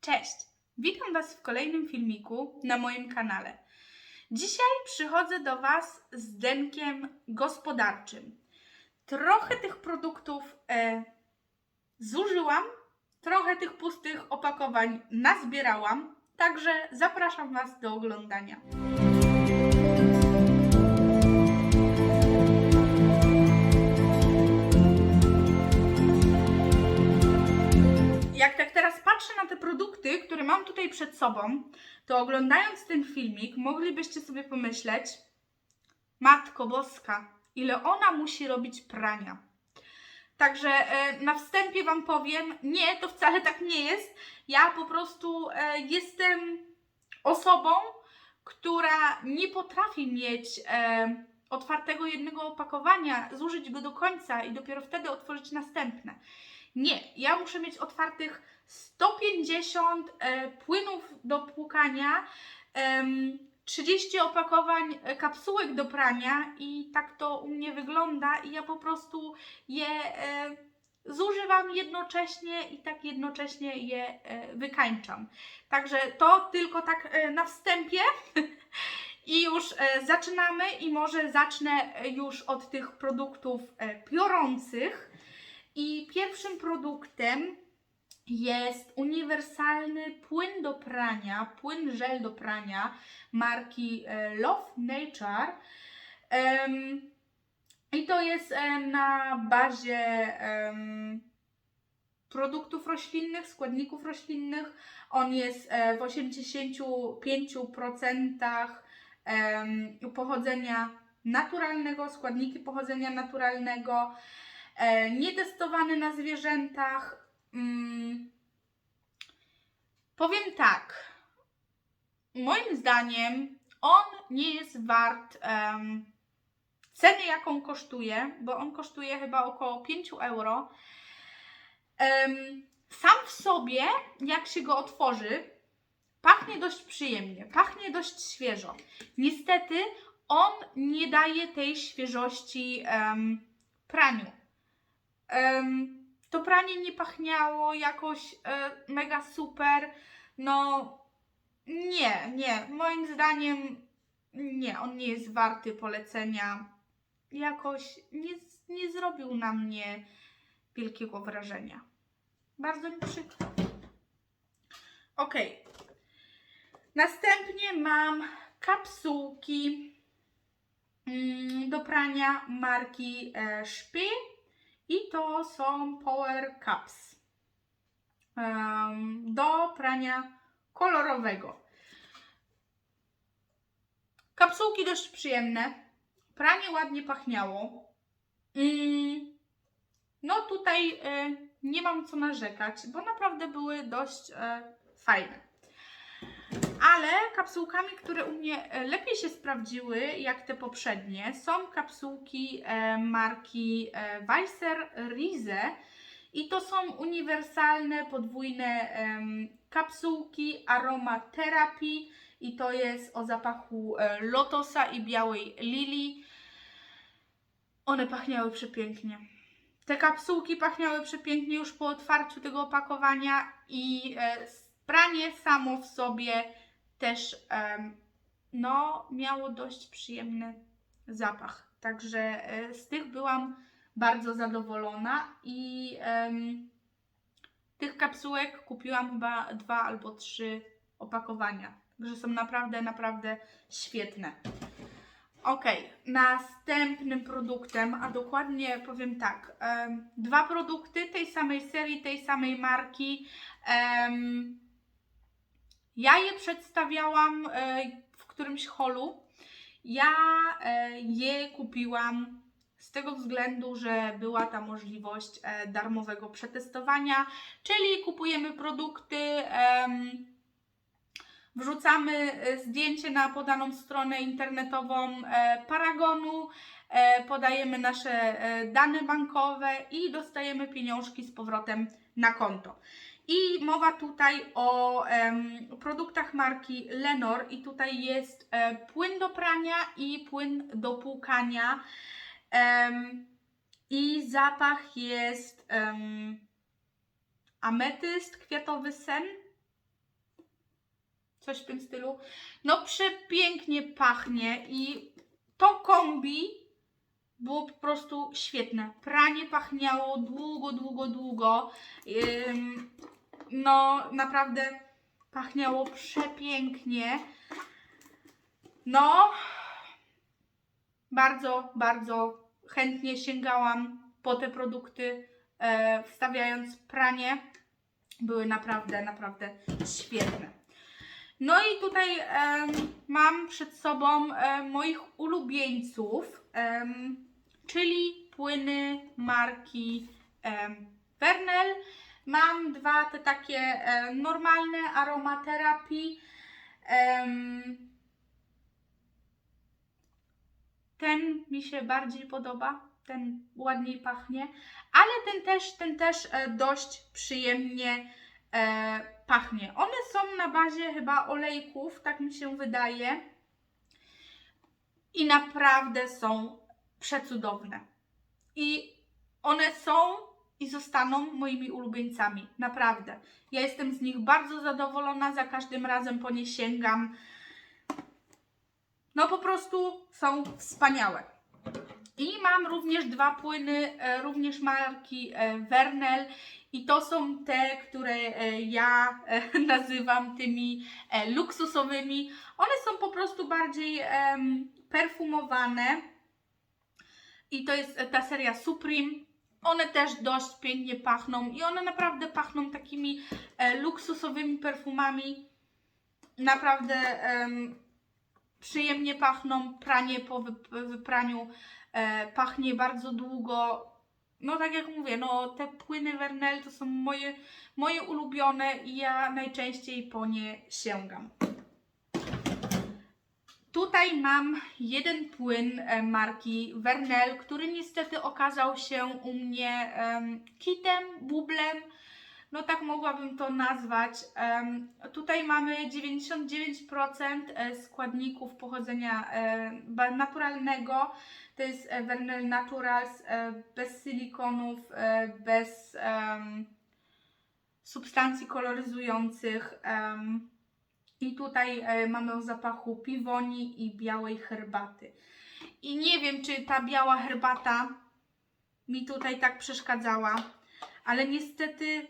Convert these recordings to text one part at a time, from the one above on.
Cześć! Witam Was w kolejnym filmiku na moim kanale. Dzisiaj przychodzę do Was z denkiem gospodarczym. Trochę tych produktów e, zużyłam, trochę tych pustych opakowań nazbierałam, także zapraszam Was do oglądania. Jak tak teraz patrzę na te produkty, które mam tutaj przed sobą, to oglądając ten filmik, moglibyście sobie pomyśleć, Matko Boska, ile ona musi robić prania. Także e, na wstępie Wam powiem, nie, to wcale tak nie jest. Ja po prostu e, jestem osobą, która nie potrafi mieć e, otwartego jednego opakowania, zużyć go do końca i dopiero wtedy otworzyć następne. Nie, ja muszę mieć otwartych 150 e, płynów do płukania, em, 30 opakowań e, kapsułek do prania i tak to u mnie wygląda i ja po prostu je e, zużywam jednocześnie i tak jednocześnie je wykańczam. Także to tylko tak na wstępie. I już zaczynamy i może zacznę już od tych produktów piorących. I pierwszym produktem jest uniwersalny płyn do prania, płyn żel do prania marki e, Love Nature. I to jest e, na bazie produktów roślinnych, składników roślinnych. On jest e, w 85% em, pochodzenia naturalnego, składniki pochodzenia naturalnego nietestowany na zwierzętach. Mm, powiem tak. Moim zdaniem on nie jest wart em, ceny, jaką kosztuje, bo on kosztuje chyba około 5 euro. Em, sam w sobie, jak się go otworzy, pachnie dość przyjemnie, pachnie dość świeżo. Niestety on nie daje tej świeżości em, praniu. To pranie nie pachniało jakoś e, mega super. No nie, nie. Moim zdaniem nie, on nie jest warty polecenia. Jakoś nie, nie zrobił na mnie wielkiego wrażenia. Bardzo mi przykro. Ok. Następnie mam kapsułki mm, do prania marki e, Szpy. I to są Power Cups do prania kolorowego. Kapsułki dość przyjemne. Pranie ładnie pachniało. Mm, no tutaj e, nie mam co narzekać, bo naprawdę były dość e, fajne. Ale kapsułkami, które u mnie e, lepiej się sprawdziły, jak te poprzednie, są kapsułki e, marki e, Weiser Riese. I to są uniwersalne, podwójne kapsułki aromaterapii. I to jest o zapachu lotosa i białej lilii. One pachniały przepięknie. Te kapsułki pachniały przepięknie już po otwarciu tego opakowania i pranie samo w sobie też no, miało dość przyjemny zapach. Także e, z tych byłam bardzo zadowolona i tych kapsułek kupiłam chyba dwa albo trzy opakowania. Także są naprawdę, naprawdę świetne. Ok, następnym produktem, a dokładnie powiem tak, dwa produkty tej samej serii, tej samej marki. Em, ja je przedstawiałam e, w którymś holu. Ja e, je kupiłam z tego względu, że była ta możliwość e, darmowego przetestowania, czyli kupujemy produkty, wrzucamy zdjęcie na podaną stronę internetową Paragonu, podajemy nasze dane bankowe i dostajemy pieniążki z powrotem na konto. I mowa tutaj o em, produktach marki Lenor i tutaj jest e, płyn do prania i płyn do płukania. Em, I zapach jest em, ametyst, kwiatowy sen coś w tym stylu. No przepięknie pachnie i to kombi było po prostu świetne. Pranie pachniało długo, długo, długo. Ym, no naprawdę pachniało przepięknie. No, bardzo, bardzo chętnie sięgałam po te produkty, e, wstawiając pranie. Były naprawdę, naprawdę świetne. No i tutaj em, mam przed sobą e, moich ulubieńców, em, czyli płyny marki em, Vernel. Mam dwa te takie e, normalne aromaterapii. Em, ten mi się bardziej podoba, ten ładniej pachnie, ale ten też, ten też e, dość przyjemnie e, pachnie. One są na bazie chyba olejków, tak mi się wydaje. I naprawdę są przecudowne. I one są i zostaną moimi ulubieńcami. Naprawdę. Ja jestem z nich bardzo zadowolona, za każdym razem po nie sięgam. No po prostu są wspaniałe. I mam również dwa płyny, e, również marki e, Vernel. I to są te, które e, ja e, nazywam tymi e, luksusowymi. One są po prostu bardziej perfumowane. I to jest e, ta seria Supreme. One też dość pięknie pachną i one naprawdę pachną takimi e, luksusowymi perfumami. Naprawdę em, przyjemnie pachną. Pranie po wyp- wypraniu e, pachnie bardzo długo. No tak jak mówię, no te płyny Vernel to są moje, moje ulubione i ja najczęściej po nie sięgam. Tutaj mam jeden płyn e, marki Vernel, który niestety okazał się u mnie em, kitem, bublem. No tak mogłabym to nazwać. Tutaj mamy 99% e, składników pochodzenia e, naturalnego. To jest Vernel Naturals, bez silikonów, bez substancji koloryzujących. I tutaj e, mamy o zapachu piwoni i białej herbaty. I nie wiem, czy ta biała herbata mi tutaj tak przeszkadzała, ale niestety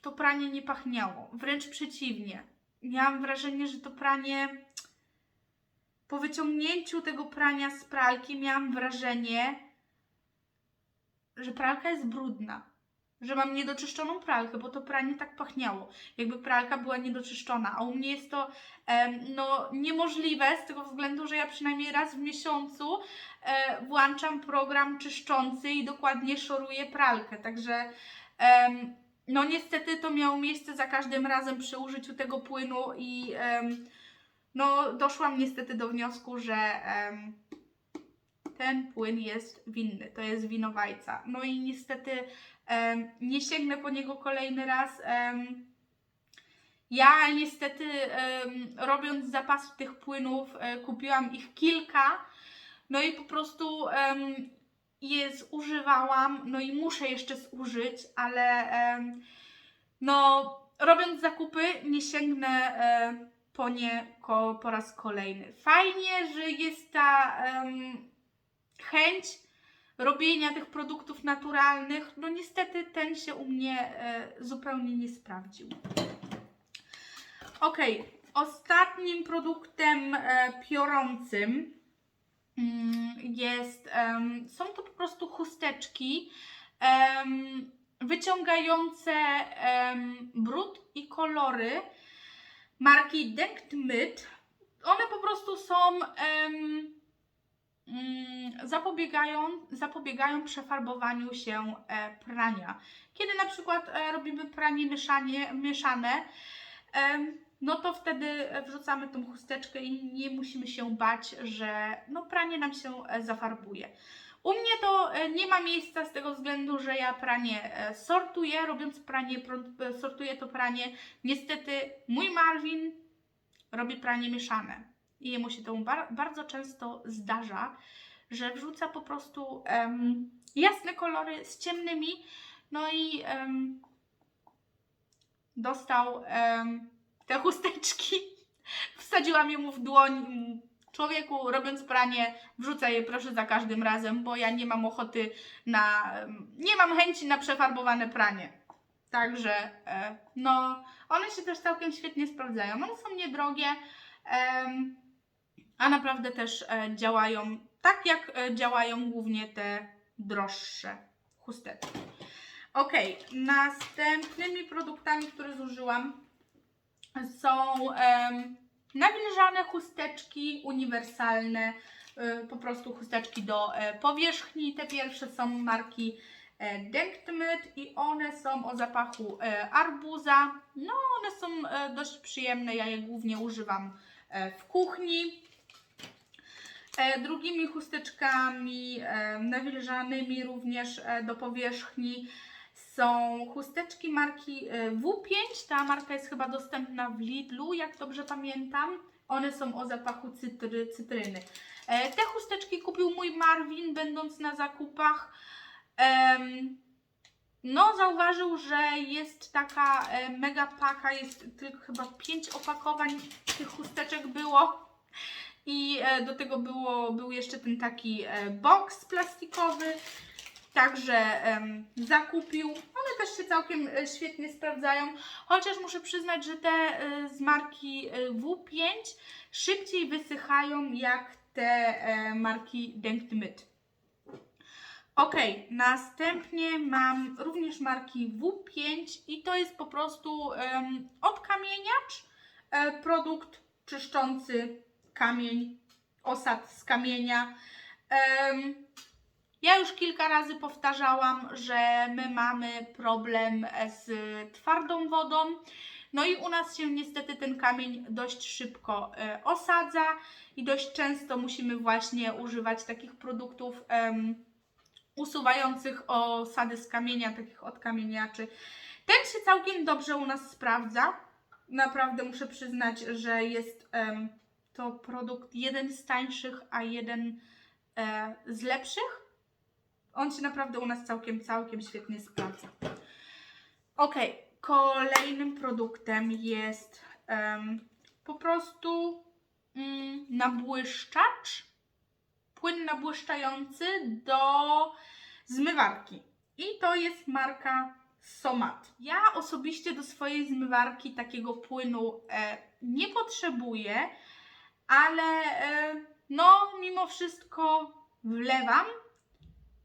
to pranie nie pachniało. Wręcz przeciwnie. Miałam wrażenie, że to pranie po wyciągnięciu tego prania z pralki miałam wrażenie, że pralka jest brudna. Że mam niedoczyszczoną pralkę, bo to pranie tak pachniało. Jakby pralka była niedoczyszczona. A u mnie jest to no, niemożliwe z tego względu, że ja przynajmniej raz w miesiącu e, włączam program czyszczący i dokładnie szoruję pralkę. Także no niestety to miało miejsce za każdym razem przy użyciu tego płynu i no doszłam niestety do wniosku, że ten płyn jest winny, to jest winowajca. No i niestety nie sięgnę po niego kolejny raz. Ja niestety robiąc zapas tych płynów e, kupiłam ich kilka, no i po prostu je zużywałam, no i muszę jeszcze zużyć, ale no robiąc zakupy nie sięgnę e, po nie po raz kolejny. Fajnie, że jest ta chęć robienia tych produktów naturalnych. No niestety ten się u mnie e, zupełnie nie sprawdził. Ok, ostatnim produktem e, piorącym mm, jest, są to po prostu chusteczki wyciągające brud i kolory marki Denkt Myt. One po prostu są mm, zapobiegają, zapobiegają przefarbowaniu się e, prania. Kiedy na przykład e, robimy pranie mieszanie, mieszane, no to wtedy wrzucamy tą chusteczkę i nie musimy się bać, że no pranie nam się e, zafarbuje. U mnie to nie ma miejsca z tego względu, że ja pranie sortuję, robiąc pranie, sortuję to pranie. Niestety mój Marvin robi pranie mieszane i jemu się to bar- bardzo często zdarza, że wrzuca po prostu em, jasne kolory z ciemnymi, no i em, dostał em, te chusteczki. Wsadziłam je mu w dłoń. Człowieku, robiąc pranie, wrzucaj je proszę za każdym razem, bo ja nie mam ochoty na. Nie mam chęci na przefarbowane pranie. Także, e, no, one się też całkiem świetnie sprawdzają. One są niedrogie, em, a naprawdę też e, działają tak, jak e, działają głównie te droższe chusteczki. Ok, następnymi produktami, które zużyłam są em, nawilżane chusteczki uniwersalne, y, po prostu chusteczki do e, powierzchni. Te pierwsze są marki e, Denktmyt i one są o zapachu e, arbuza. No, one są e, dość przyjemne, ja je głównie używam e, w kuchni. E, Drugimi chusteczkami e, nawilżanymi również e, do powierzchni są chusteczki marki e, W5. Ta marka jest chyba dostępna w Lidlu, jak dobrze pamiętam. One są o zapachu cytry, cytryny. Te chusteczki kupił mój Marvin, będąc na zakupach. No, zauważył, że jest taka mega paka, jest tylko chyba 5 opakowań tych chusteczek było. I e, do tego było, był jeszcze ten taki e, box plastikowy. Także zakupił. One też się całkiem e, świetnie sprawdzają. Chociaż muszę przyznać, że te z marki e, W5 szybciej wysychają jak te marki Denktmyt. Ok, następnie mam również marki W5 i to jest po prostu em, odkamieniacz, produkt czyszczący kamień, osad z kamienia. Ja już kilka razy powtarzałam, że my mamy problem z twardą wodą. No i u nas się niestety ten kamień dość szybko e, osadza i dość często musimy właśnie używać takich produktów usuwających osady z kamienia, takich odkamieniaczy. Ten się całkiem dobrze u nas sprawdza. Naprawdę muszę przyznać, że jest to produkt jeden z tańszych, a jeden e, z lepszych. On się naprawdę u nas całkiem, całkiem świetnie sprawdza. Ok, kolejnym produktem jest em, po prostu mm, nabłyszczacz, płyn nabłyszczający do zmywarki. I to jest marka Somat. Ja osobiście do swojej zmywarki takiego płynu e, nie potrzebuję, ale e, no mimo wszystko wlewam,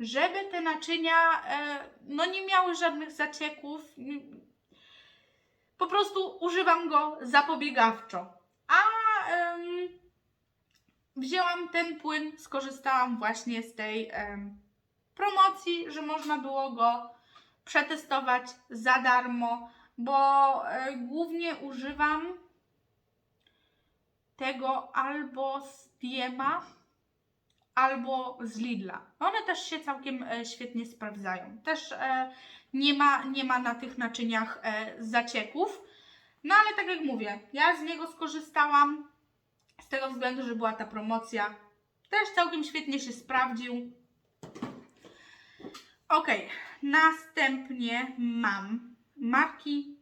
żeby te naczynia e, no nie miały żadnych zacieków. Po prostu używam go zapobiegawczo. A em, wzięłam ten płyn, skorzystałam właśnie z tej em, promocji, że można było go przetestować za darmo, bo e, głównie używam tego albo z Diema, albo z Lidla. One też się całkiem e, świetnie sprawdzają. Też e, nie, ma, nie ma na tych naczyniach e, zacieków. No ale tak jak mówię, ja z niego skorzystałam z tego względu, że była ta promocja. Też całkiem świetnie się sprawdził. Ok, następnie mam marki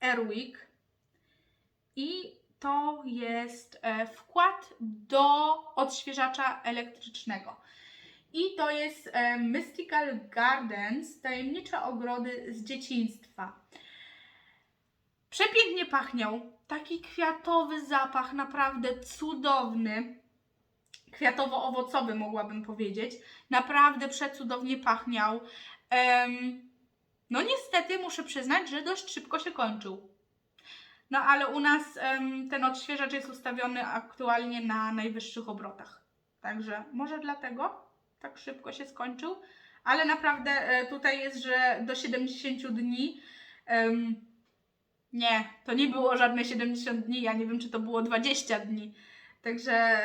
Airwick i to jest e, wkład do odświeżacza elektrycznego. I to jest e, Mystical Gardens, tajemnicze ogrody z dzieciństwa. Przepięknie pachniał. Taki kwiatowy zapach, naprawdę cudowny. Kwiatowo-owocowy mogłabym powiedzieć. Naprawdę przecudownie pachniał. No niestety muszę przyznać, że dość szybko się kończył. No ale u nas em, ten odświeżacz jest ustawiony aktualnie na najwyższych obrotach. Także może dlatego tak szybko się skończył. Ale naprawdę e, tutaj jest, że do 70 dni. em, nie, to nie było żadne 70 dni. Ja nie wiem, czy to było 20 dni. Także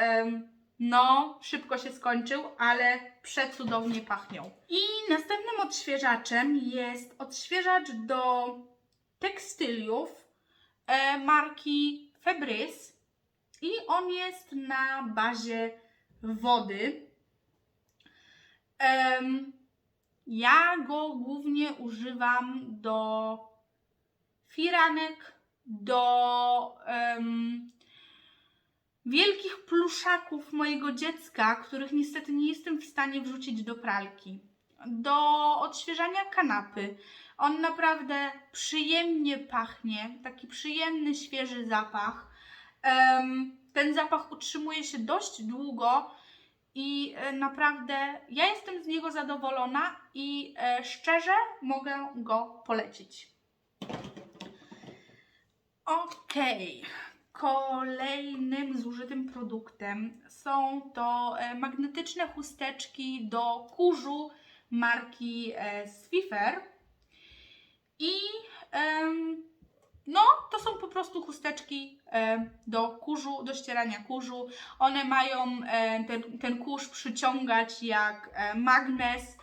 no, szybko się skończył, ale przecudownie pachniał. I następnym odświeżaczem jest odświeżacz do tekstyliów marki Febreze i on jest na bazie wody. Ja go głównie używam do firanek, do em, wielkich pluszaków mojego dziecka, których niestety nie jestem w stanie wrzucić do pralki, do odświeżania kanapy. On naprawdę przyjemnie pachnie, taki przyjemny, świeży zapach. Ten zapach utrzymuje się dość długo i e, naprawdę ja jestem z niego zadowolona i e, szczerze mogę go polecić. Okej. Kolejnym zużytym produktem są to e, magnetyczne chusteczki do kurzu marki Swiffer. I no, to są po prostu chusteczki do kurzu, do ścierania kurzu. One mają ten, ten kurz przyciągać jak magnes.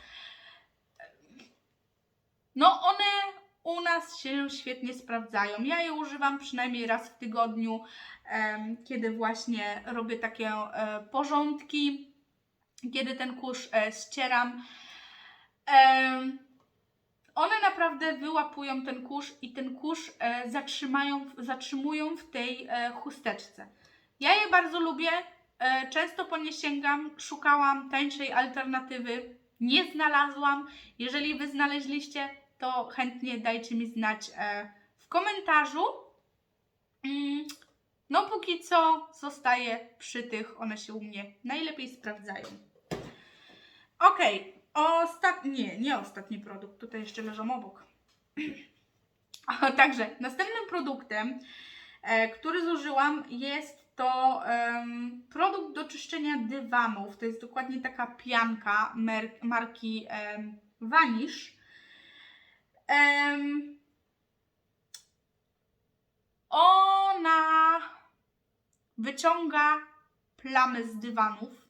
No, one u nas się świetnie sprawdzają. Ja je używam przynajmniej raz w tygodniu, kiedy właśnie robię takie e, porządki, kiedy ten kurz e, ścieram. One naprawdę wyłapują ten kurz i ten kurz e, zatrzymają, zatrzymują w tej e, chusteczce. Ja je bardzo lubię, e, często po nie sięgam, szukałam tańszej alternatywy, nie znalazłam. Jeżeli Wy znaleźliście, to chętnie dajcie mi znać w komentarzu. Mm, No póki co zostaję przy tych, one się u mnie najlepiej sprawdzają. Okej, ostatni, nie, nie ostatni produkt, tutaj jeszcze leżą obok. Także następnym produktem, e, który zużyłam jest to produkt do czyszczenia dywanów. To jest dokładnie taka pianka marki Vanish. Ona wyciąga plamy z dywanów,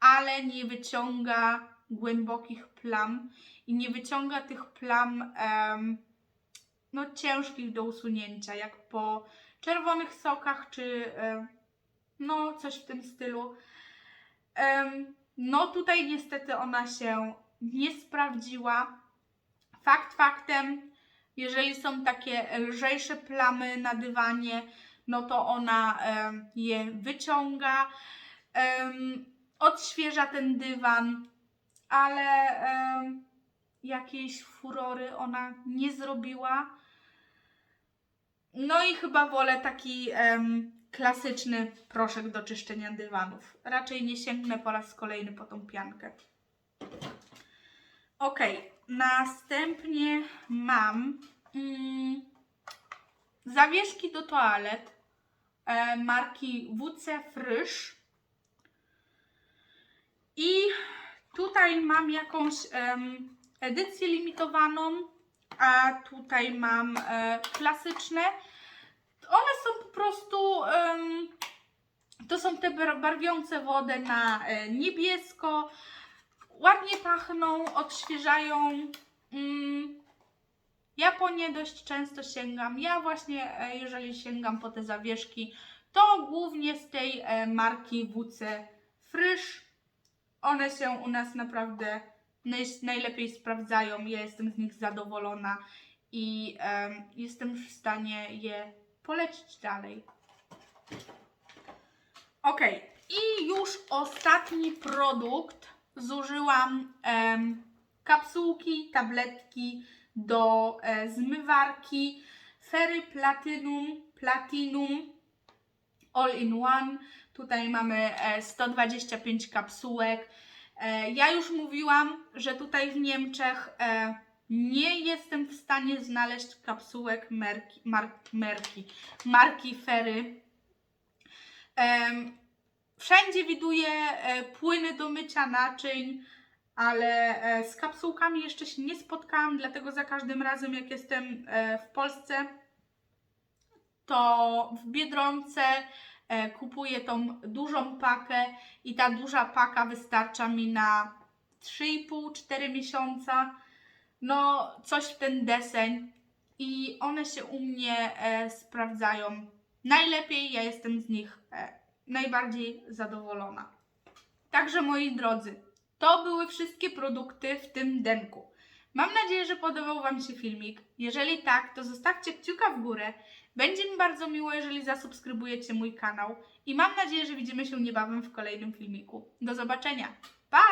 ale nie wyciąga głębokich plam i nie wyciąga tych plam no, ciężkich do usunięcia, jak po czerwonych sokach czy no coś w tym stylu. No tutaj niestety ona się nie sprawdziła. Fakt faktem, jeżeli są takie lżejsze plamy na dywanie, no to ona je wyciąga, odświeża ten dywan, ale em, jakiejś furory ona nie zrobiła. No i chyba wolę taki em, klasyczny proszek do czyszczenia dywanów. Raczej nie sięgnę po raz kolejny po tą piankę. Ok, następnie mam mm, zawieszki do toalet e, marki WC Frisch. I tutaj mam jakąś em, edycję limitowaną, a tutaj mam e, klasyczne. One są po prostu, em, to są te bar- barwiące wodę na e, niebiesko. Ładnie pachną, odświeżają. Mm, ja po nie dość często sięgam. Ja właśnie, e, jeżeli sięgam po te zawieszki, to głównie z tej marki WC Frisch. One się u nas naprawdę naj, najlepiej sprawdzają. Ja jestem z nich zadowolona i em, jestem w stanie je polecić dalej. Ok, i już ostatni produkt. Zużyłam em, kapsułki, tabletki do e, zmywarki Ferry Platinum, Platinum All in One. Tutaj mamy e, 125 kapsułek. E, Ja już mówiłam, że tutaj w Niemczech e, nie jestem w stanie znaleźć kapsułek merki, mar, merki, marki Ferry. Em, Wszędzie widuję e, płyny do mycia naczyń, ale e, z kapsułkami jeszcze się nie spotkałam, dlatego za każdym razem, jak jestem e, w Polsce, to w Biedronce e, kupuję tą dużą pakę i ta duża paka wystarcza mi na 3,5-4 miesiąca. No, coś w ten deseń i one się u mnie e, sprawdzają najlepiej. Ja jestem z nich e, najbardziej zadowolona. Także moi drodzy, to były wszystkie produkty w tym denku. Mam nadzieję, że podobał Wam się filmik. Jeżeli tak, to zostawcie kciuka w górę. Będzie mi bardzo miło, jeżeli zasubskrybujecie mój kanał. I mam nadzieję, że widzimy się niebawem w kolejnym filmiku. Do zobaczenia. Pa!